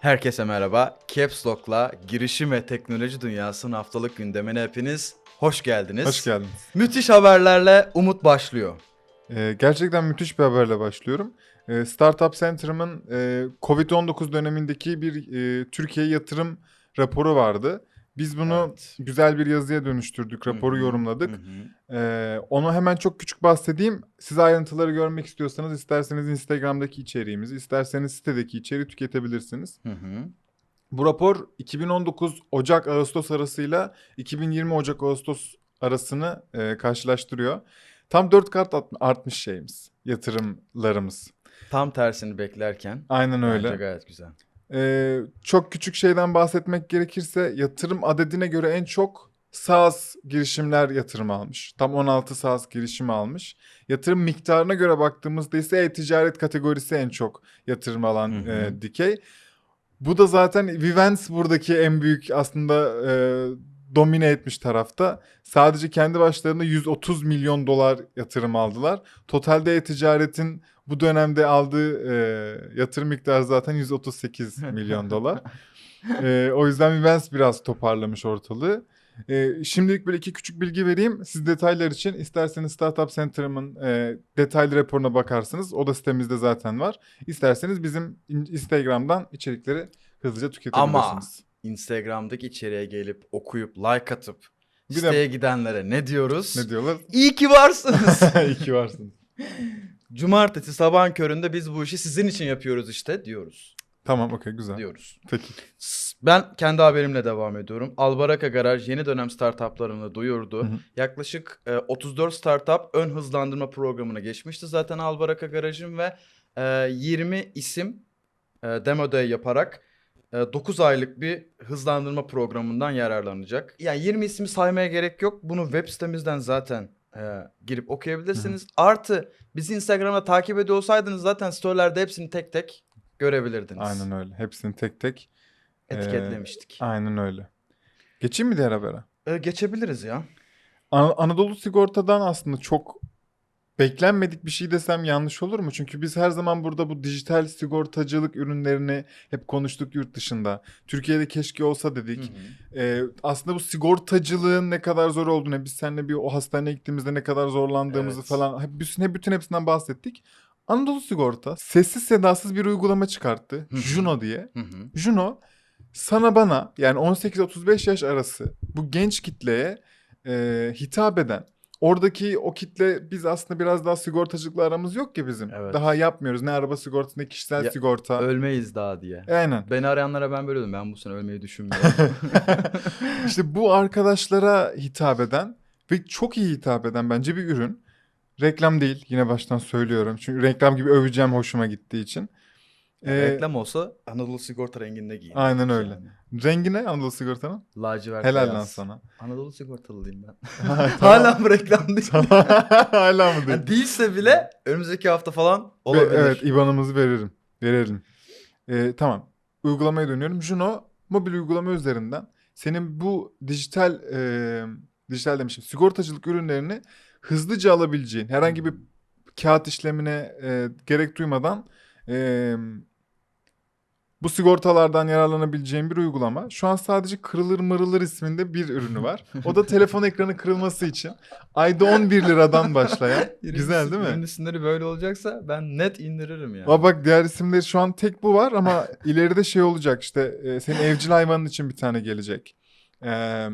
Herkese merhaba. Caps Lock'la girişim ve teknoloji dünyasının haftalık gündemine hepiniz hoş geldiniz. Hoş geldiniz. Müthiş haberlerle Umut başlıyor. Ee, gerçekten müthiş bir haberle başlıyorum. Ee, Startup Center'ımın e, Covid-19 dönemindeki bir e, Türkiye yatırım raporu vardı. Biz bunu Evet. güzel bir yazıya dönüştürdük, raporu Hı hı, yorumladık. hı. Ee, onu hemen çok küçük bahsedeyim. Siz ayrıntıları görmek istiyorsanız isterseniz Instagram'daki içeriğimizi, isterseniz sitedeki içeriği tüketebilirsiniz. Hı hı. Bu rapor 2019 Ocak-Ağustos arasıyla 2020 Ocak-Ağustos arasını e, karşılaştırıyor. Tam 4 kat art- artmış şeyimiz, yatırımlarımız. Tam tersini beklerken. Aynen Bence öyle. gayet güzel. Ee, çok küçük şeyden bahsetmek gerekirse yatırım adedine göre en çok SaaS girişimler yatırım almış. Tam 16 SaaS girişim almış. Yatırım miktarına göre baktığımızda ise e-ticaret kategorisi en çok yatırım alan Hı hı. e, dikey. Bu da zaten Vivens buradaki en büyük aslında e, domine etmiş tarafta. Sadece kendi başlarına 130 milyon dolar yatırım aldılar. Totalde e-ticaretin bu dönemde aldığı e, yatırım miktarı zaten 138 milyon dolar. E, o yüzden Vivens biraz toparlamış ortalığı. E, şimdilik böyle iki küçük bilgi vereyim. Siz detaylar için isterseniz Startup Center'ımın e, detaylı raporuna bakarsınız. O da sitemizde zaten var. İsterseniz bizim in- Instagram'dan içerikleri hızlıca tüketebilirsiniz. Instagram'daki içeriğe gelip okuyup like atıp Bir de- siteye gidenlere ne diyoruz? Ne diyorlar? İyi ki varsınız. İyi ki varsınız. Cumartesi sabahın köründe biz bu işi sizin için yapıyoruz işte diyoruz. Tamam okey güzel. Diyoruz. Peki. Ben kendi haberimle devam ediyorum. Albaraka Garaj yeni dönem startuplarını duyurdu. Hı hı. Yaklaşık e, 34 startup ön hızlandırma programına geçmişti zaten Albaraka Garaj'ın ve e, 20 isim e, demo day yaparak e, 9 aylık bir hızlandırma programından yararlanacak. Yani 20 ismi saymaya gerek yok. Bunu web sitemizden zaten e, girip okuyabilirsiniz. Artı bizi Instagram'da takip ediyor olsaydınız zaten storylerde hepsini tek tek görebilirdiniz. Aynen öyle. Hepsini tek tek. Etiketlemiştik. Aynen öyle. Geçeyim mi diğer habere? E, geçebiliriz ya. An- Anadolu Sigorta'dan aslında çok beklenmedik bir şey desem yanlış olur mu? Çünkü biz her zaman burada bu dijital sigortacılık ürünlerini hep konuştuk yurt dışında. Türkiye'de keşke olsa dedik. Hı hı. Ee, aslında bu sigortacılığın ne kadar zor olduğunu, biz seninle bir o hastaneye gittiğimizde ne kadar zorlandığımızı Evet. falan hep bütün, bütün hepsinden bahsettik. Anadolu Sigorta sessiz sedasız bir uygulama çıkarttı. Hı hı. Juno diye. Hı hı. Juno sana bana yani 18-35 yaş arası bu genç kitleye e, hitap eden oradaki o kitle biz aslında biraz daha sigortacılıkla aramız yok ki bizim. Evet. Daha yapmıyoruz ne araba sigortası ne kişisel Ya, sigorta. Ölmeyiz daha diye. Aynen. Beni arayanlara ben böyle dedim. Ben bu sene ölmeyi düşünmüyorum. işte bu arkadaşlara hitap eden ve çok iyi hitap eden bence bir ürün. Reklam değil yine baştan söylüyorum. Çünkü reklam gibi öveceğim hoşuma gittiği için. Ee, Reklam olsa Anadolu Sigorta renginde giyin. Aynen öyle. rengi ne Anadolu Sigorta'nın? Lacivert Helal beyaz. lan sana. Anadolu Sigortalıyım ben. Hala mı reklam değil? Hala mı değil? Yani değilse bile önümüzdeki hafta falan Ve olabilir. evet IBAN'ımızı veririm. Verelim. Ee, tamam. Uygulamaya dönüyorum. Juno mobil uygulama üzerinden senin bu dijital e, dijital demişim sigortacılık ürünlerini hızlıca alabileceğin herhangi bir kağıt işlemine e, gerek duymadan e, bu sigortalardan yararlanabileceğin bir uygulama. Şu an sadece Kırılır Mırılır isminde bir ürünü var. O da telefon ekranı kırılması için ayda 11 liradan başlayan. Güzel değil mi? Ürün isimleri böyle olacaksa ben net indiririm ya. Aa bak diğer isimleri şu an tek bu var ama ileride şey olacak işte e, senin evcil hayvanın için bir tane gelecek. Ee,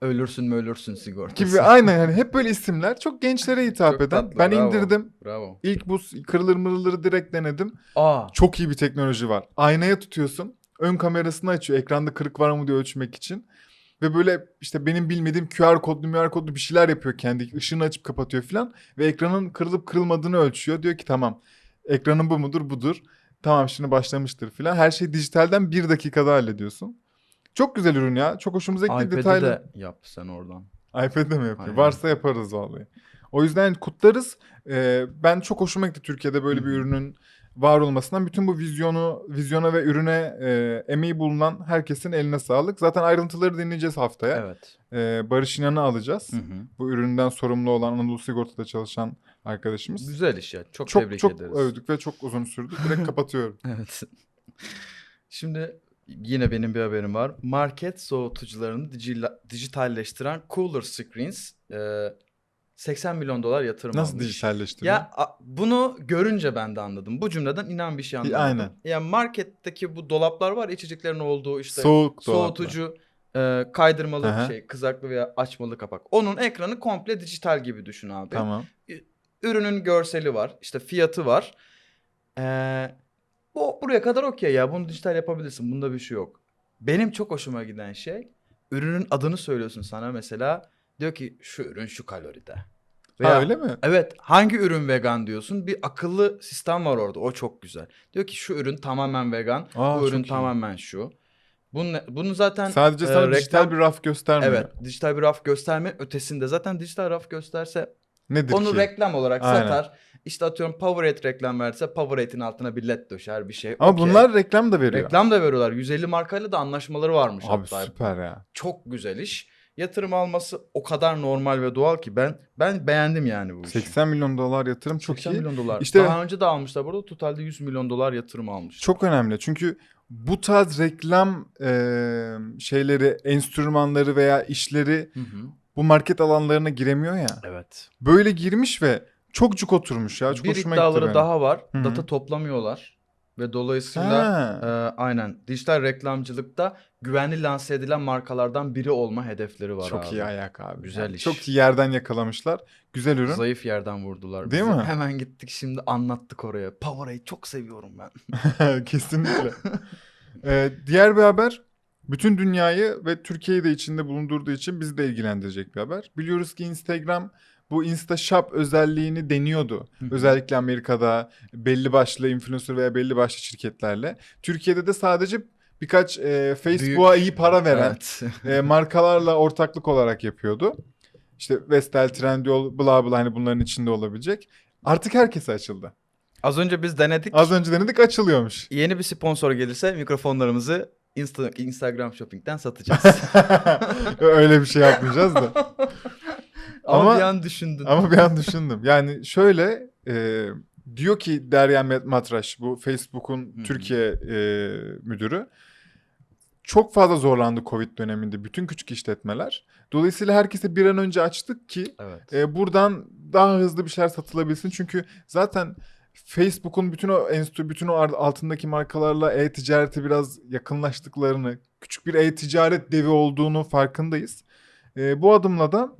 Ölürsün mü ölürsün sigortası. gibi aynen yani hep böyle isimler çok gençlere hitap Çok eden. tatlı, ben bravo. indirdim. Bravo. İlk bu kırılır mırılırı direkt denedim. Aa. Çok iyi bir teknoloji var. Aynaya tutuyorsun. Ön kamerasını açıyor. Ekranda kırık var mı diye ölçmek için. Ve böyle işte benim bilmediğim QR kodlu QR kodlu bir şeyler yapıyor kendi. Işığını açıp kapatıyor falan. Ve ekranın kırılıp kırılmadığını ölçüyor. Diyor ki tamam ekranın bu mudur budur. Tamam şimdi başlamıştır falan. Her şeyi dijitalden bir dakikada hallediyorsun. Çok güzel ürün ya. Çok hoşumuza gitti iPad'e detaylı. de yap sen oradan. iPad'de mi yapıyor? Aynen. Varsa yaparız vallahi. O yüzden kutlarız. Ee, ben çok hoşuma gitti Türkiye'de böyle bir ürünün var olmasından. Bütün bu vizyonu, vizyona ve ürüne e, emeği bulunan herkesin eline sağlık. Zaten ayrıntıları dinleyeceğiz haftaya. Evet. Ee, Barış İnan'ı alacağız. Hı hı. Bu üründen sorumlu olan Anadolu Sigorta'da çalışan arkadaşımız. Güzel iş ya. Çok, çok tebrik çok ederiz. övdük ve çok uzun sürdü. Direkt kapatıyorum. Evet. Şimdi yine benim bir haberim var. Market soğutucularını dijitalleştiren Cooler Screens e, 80 milyon dolar yatırım Nasıl almış. dijitalleştiriyor? Ya a- bunu görünce ben de anladım. Bu cümleden inan bir şey anlamadım. aynen. Ya marketteki bu dolaplar var içeceklerin olduğu işte Soğuk soğutucu, e, kaydırmalı Aha. şey, kızaklı veya açmalı kapak. Onun ekranı komple dijital gibi düşün abi. Tamam. Ürünün görseli var, işte fiyatı var. Ee, bu buraya kadar okey ya. Bunu dijital yapabilirsin. Bunda bir şey yok. Benim çok hoşuma giden şey ürünün adını söylüyorsun sana mesela. Diyor ki şu ürün şu kaloride. Ha öyle mi? Evet hangi ürün vegan diyorsun bir akıllı sistem var orada o çok güzel. Diyor ki şu ürün tamamen vegan Aa, bu ürün iyi. tamamen şu. Bunu, bunu zaten Sadece e, sana dijital reklam- bir raf göstermiyor. evet dijital bir raf gösterme ötesinde zaten dijital raf gösterse Nedir onu ki? reklam olarak Aynen. satar. İşte atıyorum Powerade reklam verse Powerade'in altına bir led döşer bir şey. Ama Okey. bunlar reklam da veriyor. reklam da veriyorlar. 150 markayla da anlaşmaları varmış Abi hatta. süper ya. Çok güzel iş. Yatırım alması o kadar normal ve doğal ki ben ben beğendim yani bu işi. 80 milyon dolar yatırım çok 80 iyi. milyon dolar. İşte- Daha önce de almışlar burada totalde 100 milyon dolar yatırım almış. Çok önemli çünkü bu tarz reklam e, şeyleri, enstrümanları veya işleri Hı hı. Bu market alanlarına giremiyor ya. Evet. Böyle girmiş ve çok cuk oturmuş ya. Çok bir hoşuma iddiaları daha var. Hı hı. Data toplamıyorlar ve dolayısıyla e, aynen dijital reklamcılıkta güvenli lanse edilen markalardan biri olma hedefleri var Çok abi. iyi ayak abi. Güzel Yani iş. Çok iyi yerden yakalamışlar. Güzel ürün. Zayıf yerden vurdular Değil bizi. mi? Hemen gittik şimdi anlattık oraya. Powerade çok seviyorum ben. Kesinlikle. Ee, diğer bir haber bütün dünyayı ve Türkiye'yi de içinde bulundurduğu için bizi de ilgilendirecek bir haber. Biliyoruz ki Instagram bu Insta Shop özelliğini deniyordu. Özellikle Amerika'da belli başlı influencer veya belli başlı şirketlerle. Türkiye'de de sadece birkaç e, Facebook'a iyi para veren Evet. e, markalarla ortaklık olarak yapıyordu. İşte Vestel, Trendyol, bla bla hani bunların içinde olabilecek. Artık herkese açıldı. Az önce biz denedik. Az önce denedik açılıyormuş. Yeni bir sponsor gelirse mikrofonlarımızı Insta, Instagram Shopping'den satacağız. Öyle bir şey yapmayacağız da. Ama, Ama- bir an düşündün. Ama bir an düşündüm. Yani şöyle e, diyor ki Derya Matraş bu Facebook'un. Türkiye e, müdürü çok fazla zorlandı Covid döneminde bütün küçük işletmeler. Dolayısıyla herkese bir an önce açtık ki Evet. e, buradan daha hızlı bir şeyler satılabilsin. Çünkü zaten Facebook'un bütün o enstitü, bütün o altındaki markalarla e-ticarete biraz yakınlaştıklarını, küçük bir e-ticaret devi olduğunu farkındayız. E, bu adımla da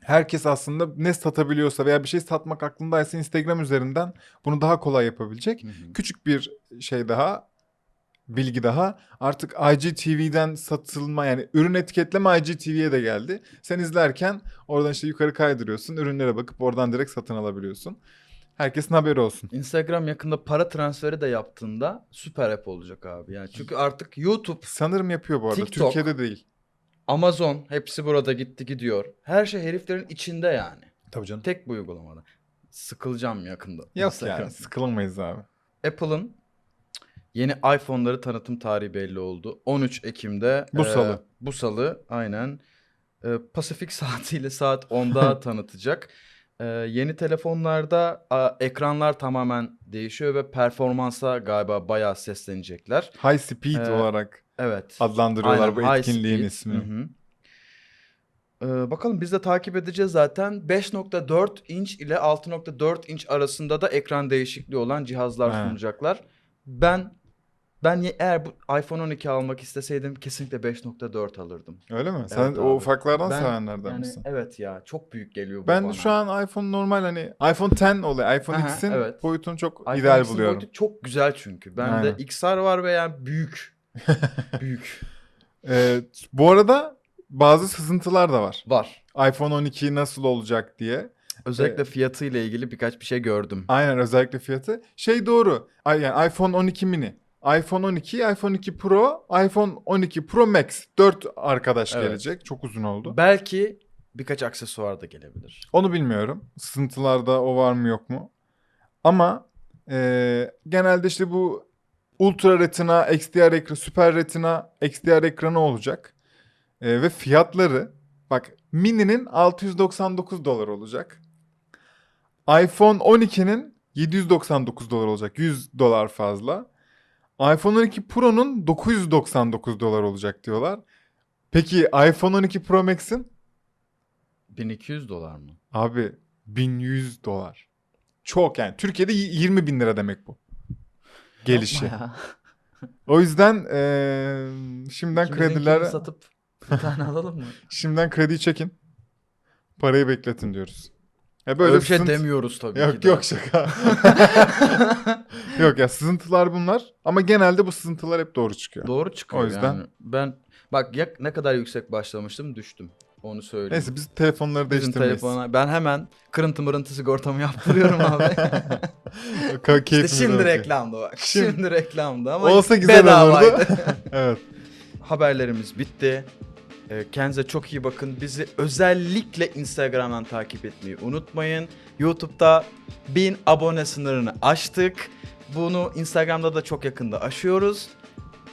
herkes aslında ne satabiliyorsa veya bir şey satmak aklındaysa Instagram üzerinden bunu daha kolay yapabilecek. Hı hı. Küçük bir şey daha, bilgi daha. Artık IGTV'den satılma yani ürün etiketleme IGTV'ye de geldi. Sen izlerken oradan işte yukarı kaydırıyorsun, ürünlere bakıp oradan direkt satın alabiliyorsun. Herkesin haberi olsun. Instagram yakında para transferi de yaptığında süper app olacak abi. Yani çünkü artık YouTube, Sanırım yapıyor bu arada. TikTok. Türkiye'de değil. Amazon hepsi burada gitti gidiyor. Her şey heriflerin içinde yani. Tabii canım. Tek bu uygulamada. Sıkılacağım yakında. Yok Instagram. yani sıkılmayız abi. Apple'ın yeni iPhone'ları tanıtım tarihi belli oldu. 13 Ekim'de. Bu e, salı. bu salı aynen. E, Pasifik saatiyle saat 10'da tanıtacak. E, yeni telefonlarda a, ekranlar tamamen değişiyor ve performansa galiba bayağı seslenecekler. High speed Ee, olarak Evet. adlandırıyorlar Aynen, bu high etkinliğin speed. ismini. Hı hı. Ee, bakalım biz de takip edeceğiz zaten. 5.4 inç ile 6.4 inç arasında da ekran değişikliği olan cihazlar He. sunacaklar. Ben ben ye- eğer bu iPhone 12 almak isteseydim kesinlikle 5.4 alırdım. Öyle mi? Sen Evet o abi. ufaklardan Ben- sevenlerden Yani misin? evet ya çok büyük geliyor bu Ben bana. şu an iPhone normal hani iPhone X oluyor. iPhone Aha, X'in evet. boyutunu çok iPhone ideal X'in buluyorum. boyutu çok güzel çünkü. Bende Aynen. XR var ve yani büyük. büyük. Ee, bu arada bazı sızıntılar da var. Var. iPhone 12 nasıl olacak diye. Özellikle fiyatı ile ilgili birkaç bir şey gördüm. Aynen özellikle fiyatı. Şey doğru. Ay- Yani iPhone 12 mini. iPhone 12, iPhone 2 Pro, iPhone 12 Pro Max. 4 arkadaş Evet. gelecek. Çok uzun oldu. Belki birkaç aksesuar da gelebilir. Onu bilmiyorum. Sızıntılarda o var mı yok mu? Ama eee, genelde işte bu Ultra Retina, XDR ekranı, Super Retina, XDR ekranı olacak. Eee, ve fiyatları bak mini'nin 699 dolar olacak. iPhone 12'nin 799 dolar olacak. 100 dolar fazla. iPhone 12 Pro'nun 999 dolar olacak diyorlar. Peki iPhone 12 Pro Max'in? 1200 dolar mı? Abi 1100 dolar. Çok yani. Türkiye'de y- 20 bin lira demek bu. Gelişi. O yüzden eee şimdiden krediler satıp bir tane alalım mı? şimdiden krediyi çekin. Parayı bekletin diyoruz. Ya Böyle bir şey sızıntı- demiyoruz tabii ki Yok de. yok şaka. yok ya sızıntılar bunlar ama genelde bu sızıntılar hep doğru çıkıyor. Doğru çıkıyor O yüzden- yani. Ben bak ya ne kadar yüksek başlamıştım düştüm. Onu söyleyeyim. Neyse biz telefonları Bizim değiştirmeyiz. telefona ben hemen kırıntı mırıntı sigortamı yaptırıyorum abi. Ka- işte keyfimize şimdi bakıyor. reklamda bak. Şimdi- Şimdi, reklamda ama Olsa güzel bedavaydı. olurdu. evet. Haberlerimiz bitti. Ee, Kendinize çok iyi bakın. Bizi özellikle Instagram'dan takip etmeyi unutmayın. YouTube'da 1000 abone sınırını aştık. Bunu Instagram'da da çok yakında aşıyoruz.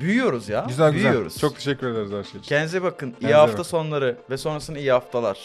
Büyüyoruz ya. Güzel güzel. Büyüyoruz. Çok teşekkür ederiz her şey için. Kendinize bakın. İyi Kendinize hafta bakın. sonları ve sonrasında iyi haftalar.